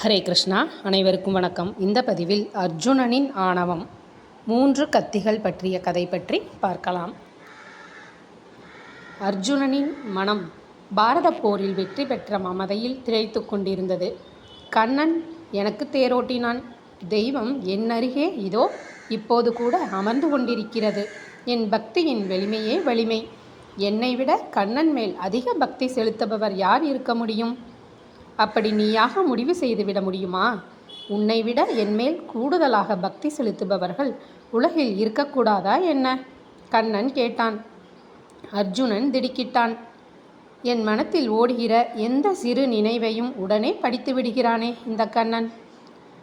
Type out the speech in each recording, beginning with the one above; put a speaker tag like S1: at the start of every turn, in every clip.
S1: ஹரே கிருஷ்ணா. அனைவருக்கும் வணக்கம். இந்த பதிவில் அர்ஜுனனின் ஆணவம் மூன்று கத்திகள் பற்றிய கதை பற்றி பார்க்கலாம். அர்ஜுனனின் மனம் பாரத போரில் வெற்றி பெற்ற மமதையில் திளைத்து கொண்டிருந்தது. கண்ணன் எனக்கு தேரோட்டினான். தெய்வம் என் அருகே இதோ இப்போது கூட அமர்ந்து கொண்டிருக்கிறது. என் பக்தியின் வலிமையே வலிமை. என்னை விட கண்ணன் மேல் அதிக பக்தி செலுத்துபவர் யார் இருக்க முடியும்? அப்படி நீயாக முடிவு செய்துவிட முடியுமா? உன்னை விட என்மேல் கூடுதலாக பக்தி செலுத்துபவர்கள் உலகில் இருக்கக்கூடாதா என்ன? கண்ணன் கேட்டான். அர்ஜுனன் திடுக்கிட்டான். என் மனத்தில் ஓடுகிற எந்த சிறு நினைவையும் உடனே படித்து விடுகிறானே இந்த கண்ணன்.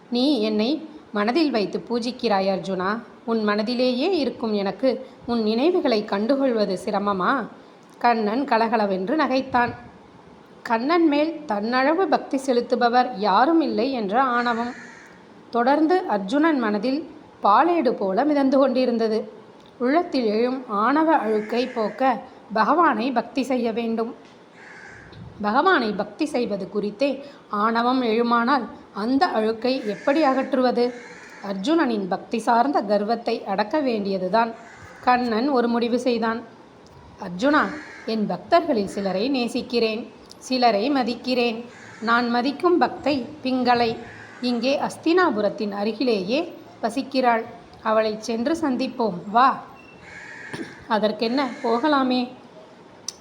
S1: நீ என்னை மனதில் வைத்து பூஜிக்கிறாய் அர்ஜுனா. உன் மனதிலேயே இருக்கும் எனக்கு உன் நினைவுகளை கண்டுகொள்வது சிரமமா? கண்ணன் கலகலவென்று நகைத்தான். கண்ணன் மேல் தன்னளவு பக்தி செலுத்துபவர் யாரும் இல்லை என்ற ஆணவம். தொடர்ந்து அர்ஜுனன் மனதில் பாலேடு போல மிதந்து கொண்டிருந்தது. உள்ளத்தில் எழும் ஆணவ அழுக்கை போக்க பகவானை பக்தி செய்ய வேண்டும். பகவானை பக்தி செய்வது குறித்தே ஆணவம் எழுமானால் அந்த அழுக்கை எப்படி அகற்றுவது? அர்ஜுனனின் பக்தி சார்ந்த கர்வத்தை அடக்க வேண்டியதுதான். கண்ணன் ஒரு முடிவு செய்தான். அர்ஜுனா என் பக்தர்களில் சிலரை நேசிக்கிறேன். சிலரை மதிக்கிறேன். நான் மதிக்கும் பக்தை பிங்களை. இங்கே அஸ்தினாபுரத்தின் அருகிலேயே வசிக்கிறாள். அவளை சென்று சந்திப்போம். வா. அதற்கென்ன? போகலாமே.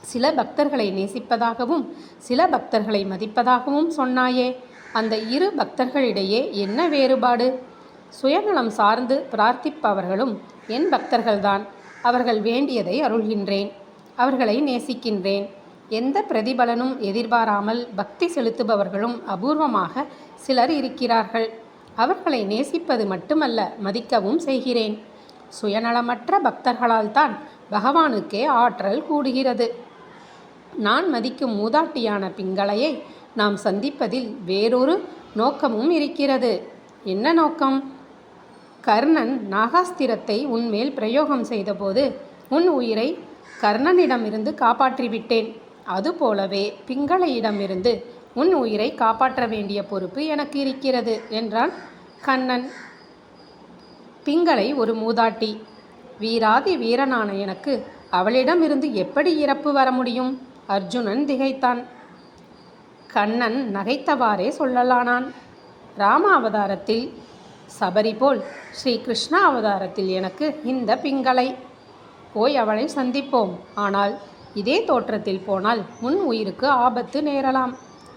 S1: சில பக்தர்களை நேசிப்பதாகவும் சில பக்தர்களை மதிப்பதாகவும் சொன்னாயே. அந்த இரு பக்தர்களிடையே என்ன வேறுபாடு? சுயநலம் சார்ந்து பிரார்த்திப்பவர்களும் என் பக்தர்கள்தான். அவர்கள் வேண்டியதை அருள்கின்றேன். அவர்களை நேசிக்கின்றேன். எந்த பிரதிபலனும் எதிர்பாராமல் பக்தி செலுத்துபவர்களும் அபூர்வமாக சிலர் இருக்கிறார்கள். அவர்களை நேசிப்பது மட்டுமல்ல மதிக்கவும் செய்கிறேன். சுயநலமற்ற பக்தர்களால் தான் பகவானுக்கே ஆற்றல் கூடுகிறது. நான் மதிக்கும் மூதாட்டியான பிங்களையை நாம் சந்திப்பதில் வேறொரு நோக்கமும் இருக்கிறது. என்ன நோக்கம்? கர்ணன் நாகாஸ்திரத்தை உன்மேல் பிரயோகம் செய்தபோது உன் உயிரை கர்ணனிடமிருந்து காப்பாற்றிவிட்டேன். அதுபோலவே பிங்களையிடமிருந்து உன் உயிரை காப்பாற்ற வேண்டிய பொறுப்பு எனக்கு இருக்கிறது என்றான் கண்ணன். பிங்களை ஒரு மூதாட்டி வீராதி வீரனான எனக்கு அவளிடமிருந்து எப்படி இறப்பு வர முடியும்? அர்ஜுனன் திகைத்தான். கண்ணன் நகைத்தவாறே சொல்லலானான். ராம அவதாரத்தில் சபரி போல் ஸ்ரீ கிருஷ்ண அவதாரத்தில் எனக்கு இந்த பிங்களை போய் அவளை சந்திப்போம். ஆனால் இதே தோற்றத்தில் போனால் உன் உயிருக்கு ஆபத்து நேரலாம்.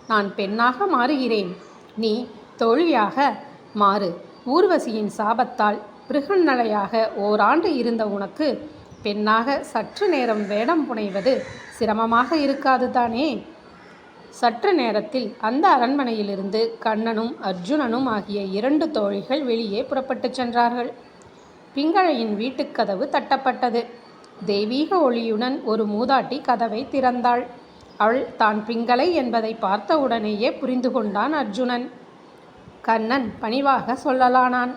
S1: நான் பெண்ணாக மாறுகிறேன். நீ தோழியாக மாறு. ஊர்வசியின் சாபத்தால் பிருகநலையாக ஓராண்டு இருந்த உனக்கு பெண்ணாக சற்று நேரம் வேடம் புனைவது சிரமமாக இருக்காது தானே? சற்று நேரத்தில் அந்த அரண்மனையிலிருந்து கண்ணனும் அர்ஜுனனும் ஆகிய இரண்டு தோழிகள் வெளியே புறப்பட்டுச் சென்றார்கள். பிங்களையின் வீட்டுக்கதவு தட்டப்பட்டது. தெய்வீக ஒளியுடன் ஒரு மூதாட்டி கதவை திறந்தாள். அவள் தான் பிங்களை என்பதை பார்த்தவுடனேயே புரிந்து கொண்டான் அர்ஜுனன். கண்ணன் பணிவாக சொல்லலானான்.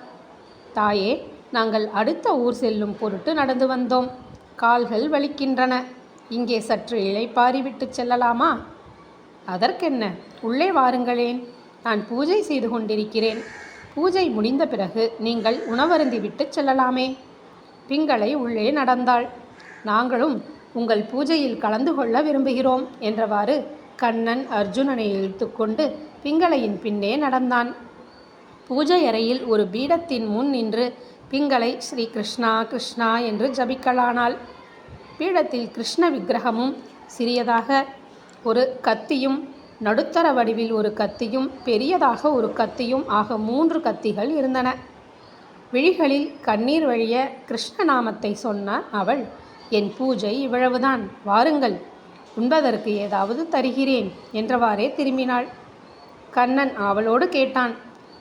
S1: தாயே நாங்கள் அடுத்த ஊர் செல்லும் பொருட்டு நடந்து வந்தோம். கால்கள் வலிக்கின்றன. இங்கே சற்று இளைப்பாரி விட்டு செல்லலாமா? அதற்கென்ன? உள்ளே வாருங்களேன். நான் பூஜை செய்து கொண்டிருக்கிறேன். பூஜை முடிந்த பிறகு நீங்கள் உணவருந்தி விட்டு செல்லலாமே. பிங்களை உள்ளே நடந்தாள். நாங்களும் உங்கள் பூஜையில் கலந்து கொள்ள விரும்புகிறோம் என்றவாறு கண்ணன் அர்ஜுனனை இழுத்துக்கொண்டு பிங்களையின் பின்னே நடந்தான். பூஜை அறையில் ஒரு பீடத்தின் முன் நின்று பிங்களை ஸ்ரீ கிருஷ்ணா கிருஷ்ணா என்று ஜபிக்கலானாள். பீடத்தில் கிருஷ்ண விக்கிரகமும் சிறியதாக ஒரு கத்தியும் நடுத்தர வடிவில் ஒரு கத்தியும் பெரியதாக ஒரு கத்தியும் ஆக மூன்று கத்திகள் இருந்தன. விழிகளில் கண்ணீர் வழிய கிருஷ்ண நாமத்தை சொன்ன அவள் என் பூஜை இவ்வளவுதான். வாருங்கள் உண்பதற்கு ஏதாவது தருகிறேன் என்றவாறே திரும்பினாள். கண்ணன் ஆவலோடு கேட்டான்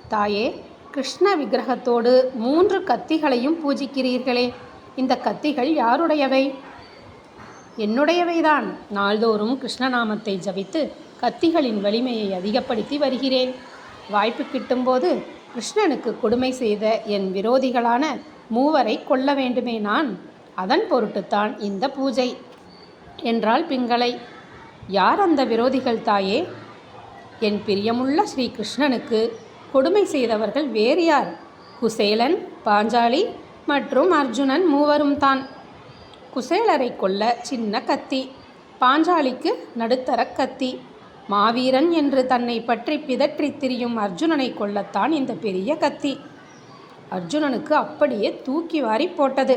S1: தாயே கிருஷ்ண விக்கிரகத்தோடு மூன்று கத்திகளையும் பூஜிக்கிறீர்களே இந்த கத்திகள் யாருடையவை? என்னுடையவைதான். நாள்தோறும் கிருஷ்ணநாமத்தை ஜபித்து கத்திகளின் வலிமையை அதிகப்படுத்தி வருகிறேன். வாய்ப்பு கிட்டும்போது கிருஷ்ணனுக்கு கொடுமை செய்த என் விரோதிகளான மூவரை கொல்ல வேண்டுமே நான். அதன் பொருட்டுத்தான் இந்த பூஜை. என்றாள் பிங்களை யார் அந்த விரோதிகள் தாயே? என் பிரியமுள்ள ஸ்ரீ கிருஷ்ணனுக்கு கொடுமை செய்தவர்கள் வேறு யார்? குசேலன் பாஞ்சாலி மற்றும் அர்ஜுனன் மூவரும் தான். குசேலரை கொல்ல சின்ன கத்தி பாஞ்சாலிக்கு நடுத்தர கத்தி. மாவீரன் என்று தன்னை பற்றி பிதற்றித் திரியும் அர்ஜுனனை கொல்லத்தான் இந்த பெரிய கத்தி. அர்ஜுனனுக்கு அப்படியே தூக்கி வாரி போட்டது.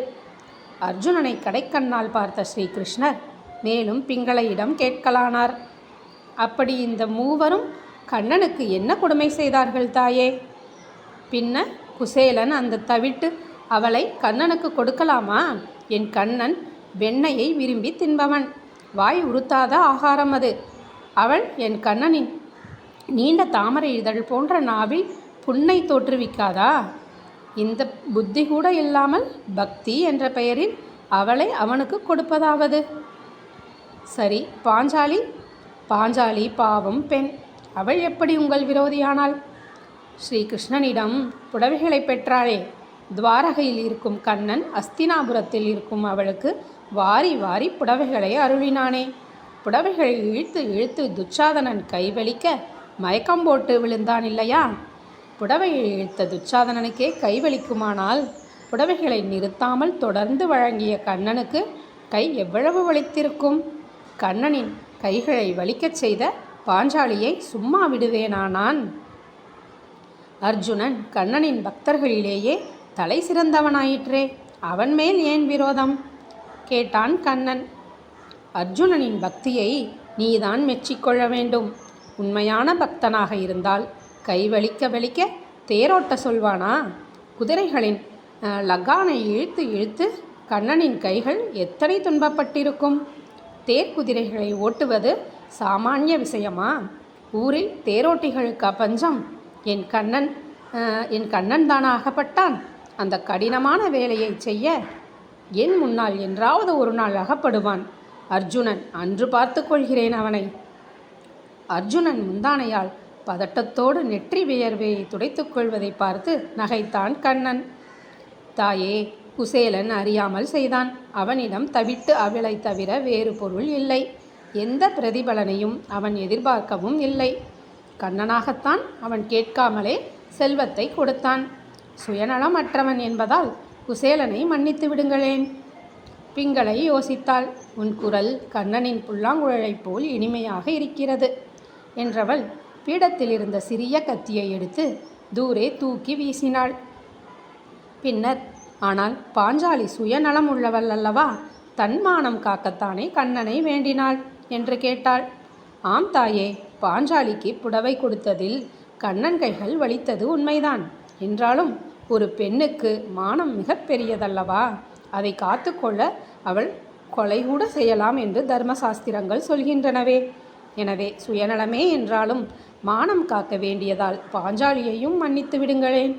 S1: அர்ஜுனனை கடைக்கண்ணால் பார்த்த ஸ்ரீகிருஷ்ணர் மேலும் பிங்களையிடம் கேட்கலானார். அப்படி இந்த மூவரும் கண்ணனுக்கு என்ன கொடுமை செய்தார்கள் தாயே பின்ன குசேலன் அந்த தவிட்டு அவளை கண்ணனுக்கு கொடுக்கலாமா? என் கண்ணன் வெண்ணையை விரும்பி தின்பவன். வாய் உறுத்தாத ஆகாரம் அது. அவள் என் கண்ணனின் நீண்ட தாமரை இதழ் போன்ற நாவில் புண்ணை தோற்றுவிக்காதா? இந்த புத்தி கூட இல்லாமல் பக்தி என்ற பெயரில் அவளை அவனுக்கு கொடுப்பதாவது. சரி பாஞ்சாலி? பாஞ்சாலி பாவம் பெண். அவள் எப்படி உங்கள் விரோதியானாள் ஸ்ரீகிருஷ்ணனிடம் புடவைகளை பெற்றாளே. துவாரகையில் இருக்கும் கண்ணன் அஸ்தினாபுரத்தில் இருக்கும் அவளுக்கு வாரி வாரி புடவைகளை அருளினானே. புடவைகளை இழுத்து இழுத்து துச்சாதனன் கைவலிக்க மயக்கம் போட்டு விழுந்தான் இல்லையா? புடவையை இழுத்த துச்சாதனனுக்கே கைவலிக்குமானால் புடவைகளை நிறுத்தாமல் தொடர்ந்து வழங்கிய கண்ணனுக்கு கை எவ்வளவு வலித்திருக்கும்? கண்ணனின் கைகளை வலிக்கச் செய்த பாஞ்சாலியை சும்மா விடுவேனா நான்? அர்ஜுனன் கண்ணனின் பக்தர்களிலேயே தலை சிறந்தவனாயிற்றே. அவன் மேல் ஏன் விரோதம்? கேட்டான் கண்ணன். அர்ஜுனனின் பக்தியை நீதான் மெச்சிக்கொள்ள வேண்டும். உண்மையான பக்தனாக இருந்தால் கை வலிக்க வலிக்க தேரோட்ட சொல்வானா? குதிரைகளின் லகானை இழுத்து இழுத்து கண்ணனின் கைகள் எத்தனை துன்பப்பட்டிருக்கும்? தேர் குதிரைகளை ஓட்டுவது சாமானிய விஷயமா? ஊரில் தேரோட்டிகளுக்கு பஞ்சம்? என் கண்ணன் என் கண்ணன் தானா அகப்பட்டான்? அந்த கடினமான வேலையை செய்ய என் முன்னால் என்றாவது ஒரு நாள் அகப்படுவான். அர்ஜுனன் அன்று பார்த்து கொள்கிறேன் அவனை. அர்ஜுனன் முந்தானையால் பதட்டத்தோடு நெற்றி வியர்வையை துடைத்துக் கொள்வதை பார்த்து நகைத்தான் கண்ணன். தாயே குசேலன் அறியாமல் செய்தான். அவனிடம் தவிட்டு அவளை தவிர வேறு பொருள் இல்லை. எந்த பிரதிபலனையும் அவன் எதிர்பார்க்கவும் இல்லை. கண்ணனாகத்தான் அவன் கேட்காமலே செல்வத்தை கொடுத்தான். சுயநலமற்றவன் என்பதால் குசேலனை மன்னித்து விடுங்களேன் பிங்களை யோசித்தாள். உன் குரல் கண்ணனின் புல்லாங்குழலைப் போல் இனிமையாக இருக்கிறது என்றவள் பீடத்தில் இருந்த சிறிய கத்தியை எடுத்து தூரே தூக்கி வீசினாள். பின்னர் ஆனால் பாஞ்சாலி சுயநலம் உள்ளவள் அல்லவா தன்மானம் காக்கத்தானே கண்ணனை வேண்டினாள்? என்று கேட்டாள். ஆம் தாயே பாஞ்சாலிக்கு புடவை கொடுத்ததில் கண்ணன் கைகள் வலித்தது உண்மைதான். என்றாலும் ஒரு பெண்ணுக்கு மானம் மிகப்பெரியதல்லவா அதை காத்துக்கொள்ள அவள் கொலை கூட செய்யலாம் என்று தர்மசாஸ்திரங்கள் சொல்கின்றனவே. எனவே சுயநலமே என்றாலும் மானம் காக்க வேண்டியதால் பாஞ்சாலியையும் மன்னித்து விடுங்களேன்.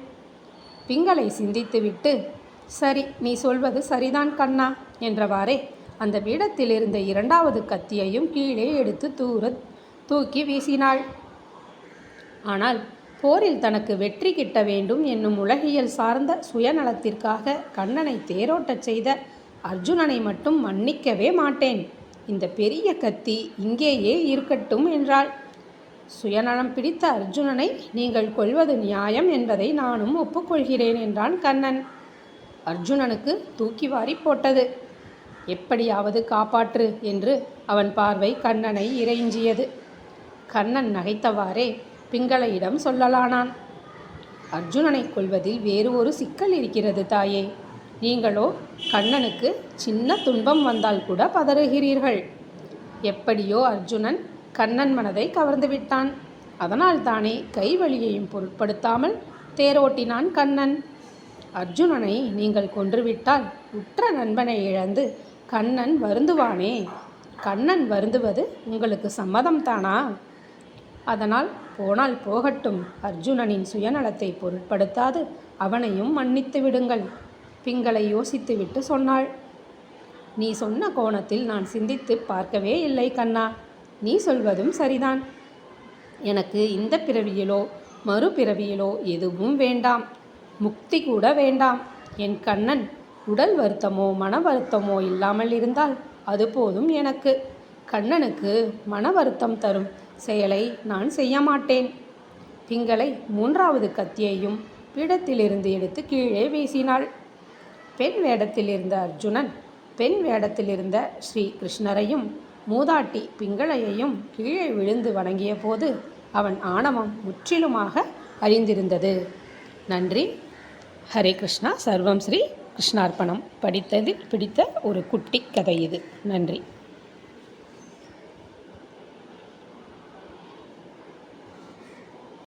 S1: பிங்களை சிந்தித்துவிட்டு சரி நீ சொல்வது சரிதான் கண்ணா என்றவாறே அந்த பீடத்தில் இருந்த இரண்டாவது கத்தியையும் கீழே எடுத்து தூர தூக்கி வீசினாள். ஆனால் போரில் தனக்கு வெற்றி கிட்ட வேண்டும் என்னும் உலகியல் சார்ந்த சுயநலத்திற்காக கண்ணனை தேரோட்டச் செய்த அர்ஜுனனை மட்டும் மன்னிக்கவே மாட்டேன். இந்த பெரிய கத்தி இங்கேயே இருக்கட்டும் என்றாள். சுயநலம் பிடித்த அர்ஜுனனை நீங்கள் கொள்வது நியாயம் என்பதை நானும் ஒப்புக்கொள்கிறேன் என்றான் கண்ணன். அர்ஜுனனுக்கு தூக்கி வாரி போட்டது. எப்படியாவது காப்பாற்று என்று அவன் பார்வை கண்ணனை இறைஞ்சியது. கண்ணன் நகைத்தவாறே பிங்களையிடம் சொல்லலானான். அர்ஜுனனை கொல்வதில் வேறு ஒரு சிக்கல் இருக்கிறது தாயே. நீங்களோ கண்ணனுக்கு சின்ன துன்பம் வந்தால் கூட பதறுகிறீர்கள். எப்படியோ அர்ஜுனன் கண்ணன் மனதை கவர்ந்து விட்டான். அதனால் தானே கைவலியையும் பொருட்படுத்தாமல் தேரோட்டினான் கண்ணன். அர்ஜுனனை நீங்கள் கொன்றுவிட்டால் உற்ற நண்பனை இழந்து கண்ணன் வருந்துவானே? கண்ணன் வருந்துவது உங்களுக்கு சம்மதம் தானா அதனால் போனால் போகட்டும். அர்ஜுனனின் சுயநலத்தை பொருட்படுத்தாது. அவனையும் மன்னித்து விடுங்கள். பிங்களை யோசித்துவிட்டு சொன்னாள். நீ சொன்ன கோணத்தில் நான் சிந்தித்து பார்க்கவே இல்லை கண்ணா. நீ சொல்வதும் சரிதான். எனக்கு இந்த பிறவியிலோ மறுபிறவியிலோ எதுவும் வேண்டாம். முக்தி கூட வேண்டாம். என் கண்ணன் உடல் வருத்தமோ மன வருத்தமோ இல்லாமல் இருந்தால் அது போதும் எனக்கு. கண்ணனுக்கு மன வருத்தம் தரும் செயலை நான் செய்ய மாட்டேன். பிங்களை மூன்றாவது கத்தியையும் பீடத்திலிருந்து எடுத்து கீழே வீசினாள். பெண் வேடத்தில் இருந்த அர்ஜுனன் பெண் வேடத்தில் இருந்த ஸ்ரீ கிருஷ்ணரையும் மூதாட்டி பிங்களையையும் கீழே விழுந்து வணங்கிய போது அவன் ஆணவம் முற்றிலுமாக அறிந்திருந்தது நன்றி. ஹரே கிருஷ்ணா. சர்வம் ஸ்ரீ கிருஷ்ணார்ப்பணம். படித்ததில் பிடித்த ஒரு குட்டி கதை இது. நன்றி.